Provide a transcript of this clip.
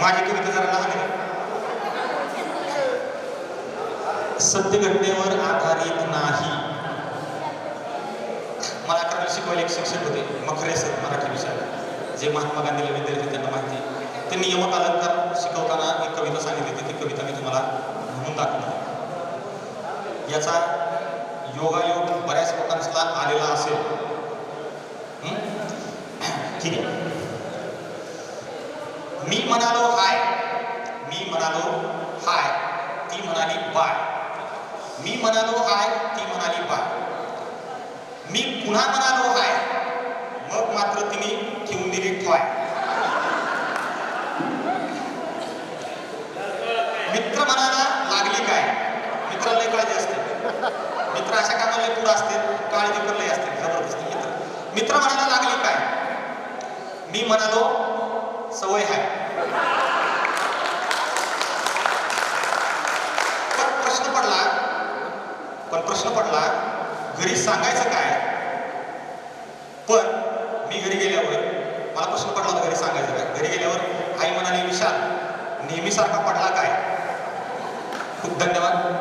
माझी कविता जरा लहान आहे. सत्य घटनेवर आधारित नाही. मला अकरावी शिकवायला एक शिक्षक होते मखरे सर मराठी विषयाला. जे महात्मा गांधीला विद्यार्थी त्यांना माहिती. ते नियमक अलंकार शिकवताना एक कविता सांगितली ती कविता मी तुम्हाला म्हणून दाखवतो. याचा योगायोग बऱ्याच लोकांचा आलेला असेल. ठीक आहे. मी म्हणालो हाय. मी म्हणालो हाय. ती म्हणाली बाय. मी म्हणालो हाय ती म्हणाली बाय. मी पुन्हा म्हणालो हाय. मग मात्र तिने ठेवून दिली ठॉय. मित्र म्हणाला लागली काय? मित्राला लय काळजी असते. मित्र अशा कामाला लय पुढं असते काळजी पण लय असते मित्र. मित्र म्हणाला लागली काय? मी म्हणालो सवय हाय पण प्रश्न पडला पण प्रश्न पडला घरी सांगायचं काय? पण मी घरी गेल्यावर मला प्रश्न पडला होता घरी सांगायचं काय? घरी गेल्यावर आई म्हणाली विशाल नेहमीसारखा पडला काय? खूप धन्यवाद.